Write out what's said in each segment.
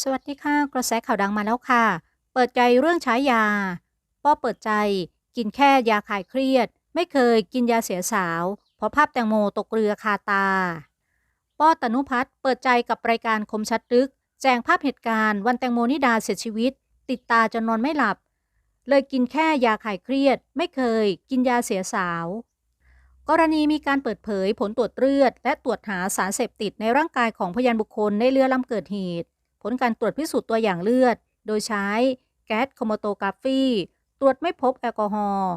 สวัสดีค่ะ กระแสข่าวดังมาแล้วค่ะ เปิดใจเรื่องใช้ยาป้อเปิดใจ กินแค่ยาคลายเครียด ไม่เคยกินยาเสียสาว เพราะภาพแตงโมตกเรือคาตา ป้อตนุพัฒน์เปิดใจกับรายการคมชัดลึก แจ้งภาพเหตุการณ์วันแตงโมนิดาเสียชีวิต ติดตาจนนอนไม่หลับ เลยกินแค่ยาคลายเครียด ไม่เคย กินยาเสียสาว กรณีมีการเปิดเผยผลตรวจเลือด และตรวจหาสารเสพติดในร่างกายของพยานบุคคลในเรือลำเกิดเหตุ ผลการตรวจพิสูจน์ตัวอย่างเลือด โดยใช้แก๊สครโมโตกราฟีตรวจไม่พบแอลกอฮอล์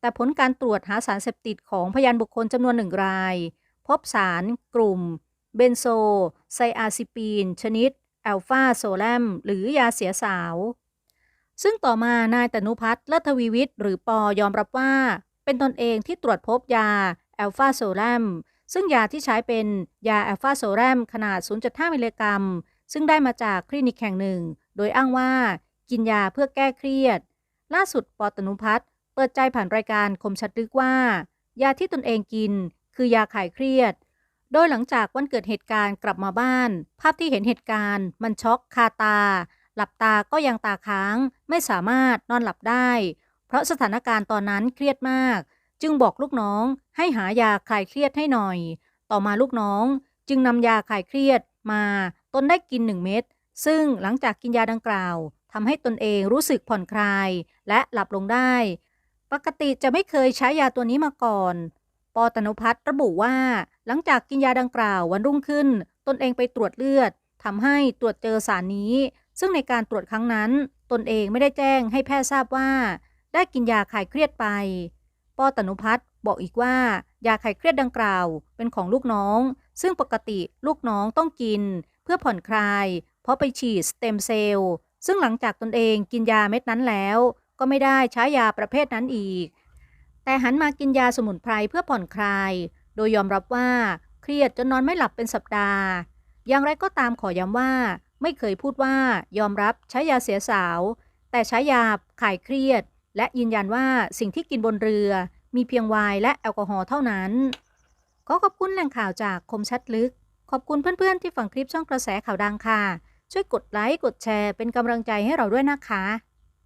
แต่ผลการตรวจหาสารเสพติดของพยานบุคคลจำนวนหนึ่งราย พบสารกลุ่ม เบนโซ ไซอาซิปีน ชนิดแอลฟาโซแลม หรือยาเสียสาว ซึ่งต่อมานายตนุพัฒน์เลิศทวีวิทย์หรือปอยอมรับว่า เป็นตนเองที่ตรวจพบยาแอลฟาโซแลม ซึ่งยาที่ใช้เป็นยาแอลฟาโซแลมขนาด 0.5 มิลลิกรัม ซึ่งได้มาจากคลินิกแห่งหนึ่ง โดยอ้างว่ากินยาเพื่อแก้เครียด ล่าสุดปอตนุพัฒน์เปิดใจผ่านรายการคมชัดลึกว่า ยาที่ตนเองกิน คือยาคลายเครียด โดยหลังจากวันเกิดเหตุการณ์กลับมาบ้าน ภาพที่เห็นเหตุการณ์ มันช็อกคาตา หลับตาก็ยังตาค้าง ไม่สามารถนอนหลับได้ เพราะสถานการณ์ตอนนั้นเครียดมาก จึงบอกลูกน้องให้หายาคลายเครียดให้หน่อย ต่อมาลูกน้องจึงนำยาคลายเครียด มาตนได้กินหนึ่งเม็ดซึ่งหลังจากกินยาดังกล่าวทำให้ตนเองรู้สึกผ่อนคลายและหลับลงได้ ปกติจะไม่เคยใช้ยาตัวนี้มาก่อน ปอตนุพัฒน์ระบุว่า หลังจากกินยาดังกล่าววันรุ่งขึ้น ตนเองไปตรวจเลือดทำให้ตรวจเจอสารนี้ ซึ่งในการตรวจครั้งนั้น ตนเองไม่ได้แจ้งให้แพทย์ทราบว่า ได้กินยาคลายเครียดไป ปอตนุพัฒน์บอกอีกว่า ยาคลายเครียดดังกล่าวเป็นของลูกน้อง ซึ่งปกติลูกน้องต้องกิน เพื่อผ่อนคลาย เพราะไปฉีดสเต็มเซลล์ซึ่งหลังจากตนเองกินยาเม็ดนั้นแล้ว ก็ไม่ได้ใช้ยาประเภทนั้นอีก แต่หันมากินยาสมุนไพรเพื่อผ่อนคลาย โดยยอมรับว่าเครียดจนนอนไม่หลับเป็นสัปดาห์ อย่างไรก็ตามขอย้ำว่า ไม่เคยพูดว่ายอมรับใช้ยาเสียสาว แต่ใช้ยาคลายเครียด และยืนยันว่าสิ่งที่กินบนเรือ มีเพียงไวน์และแอลกอฮอล์เท่านั้นขอขอบคุณแหล่งข่าวจากคมชัดลึก ขอบคุณเพื่อนๆที่ฟังคลิปช่องกระแสข่าวดังค่ะ ช่วยกดไลค์กดแชร์เป็นกำลังใจให้เราด้วยนะคะ